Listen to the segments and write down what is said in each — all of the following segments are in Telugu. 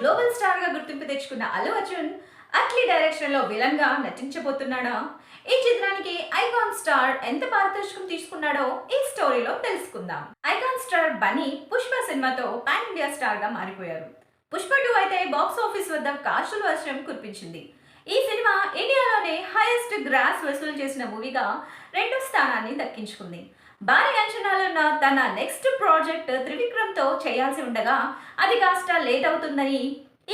గ్లోబల్ స్టార్గా గుర్తింపు తెచ్చుకున్న అల్లు అర్జున్ అట్లీ డైరెక్షన్లో విలన్గా నటించబోతున్నాడా? ఈ చిత్రానికి ఐకాన్ స్టార్ ఎంత పారితోషికం తీసుకున్నాడో ఈ స్టోరీలో తెలుసుకుందాం. ఐకాన్ స్టార్ బనీ పుష్ప సినిమాతో పాన్ ఇండియా స్టార్గా మారిపోయారు. పుష్ప టూ అయితే బాక్స్ ఆఫీస్ వద్ద కాసుల వర్షం కురిపించింది. ఈ సినిమా ఇండియాలోనే హైయెస్ట్ గ్రాస్ వసూలు చేసిన మూవీగా రెండో స్థానాన్ని దక్కించుకుంది. భారీ అంచనాలున్న తన నెక్స్ట్ ప్రాజెక్ట్ త్రివిక్రమ్తో చేయాల్సి ఉండగా అది కాస్త లేట్ అవుతుందని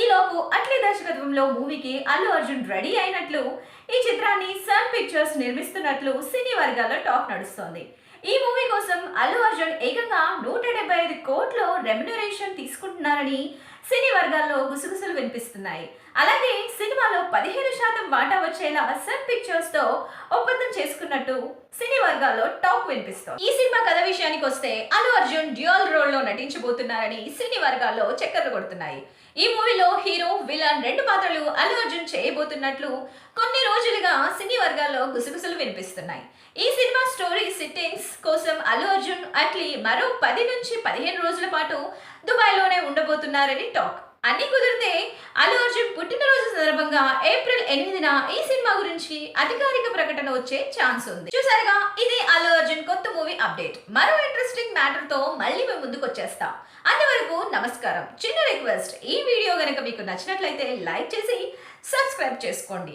ఈలోపు అట్లీ దర్శకత్వంలో మూవీకి అల్లు అర్జున్ రెడీ అయినట్లు ఈ చిత్రాన్ని సన్ పిక్చర్స్ నిర్మిస్తున్నట్లు సినీ వర్గాల్లో టాక్ నడుస్తోంది. ఈ మూవీ కోసం అల్లు అర్జున్ ఏకంగా నూట డెబ్బై ఐదు కోట్లు రెమ్యునరేషన్ తీసుకుంటున్నారని సినీ వర్గాల్లో గుసగుసలు వినిపిస్తున్నాయి. అలాగే సినిమాలో పదిహేను శాతం వాటా వచ్చేలా సన్ పిక్చర్స్తో ఒప్పందం చేసుకున్నట్టు సినీ వర్గాల్లో టాక్ వినిపిస్తోంది. ఈ సినిమా కథ విషయానికి వస్తే అల్లు అర్జున్ డ్యూయల్ రోల్లో నటించబోతున్నారని సినీ వర్గాల్లో చక్కర్లు కొడుతున్నాయి. ఈ మూవీలో హీరో విలన్ రెండు పాత్రలు అల్లు అర్జున్ చేయబోతున్నట్లు కొన్ని రోజులుగా సినీ వర్గాల్లో గుసగుసలు వినిపిస్తున్నాయి. ఈ సినిమా స్టోరీ సిట్టింగ్స్ కోసం అల్లు అర్జున్ అట్లీ మరో పది నుంచి పదిహేను రోజుల పాటు దుబాయ్లోనే చేయబోతున్నారని టాక్. అన్ని కుదిరితే అల్లు అర్జున్ పుట్టినరోజు సందర్భంగా ఏప్రిల్ ఎనిమిదిన ఈ సినిమా గురించి అధికారిక ప్రకటన వచ్చే ఛాన్స్ ఉంది. చూసారుగా ఇది అల్లు అర్జున్ కొత్త మూవీ అప్డేట్. మరో ఇంట్రెస్టింగ్ మ్యాటర్తో మళ్ళీ మేము ముందుకు వచ్చేస్తాం. అంతవరకు నమస్కారం. చిన్న రిక్వెస్ట్ ఈ వీడియో గనక మీకు నచ్చినట్లయితే లైక్ చేసి సబ్స్క్రైబ్ చేసుకోండి.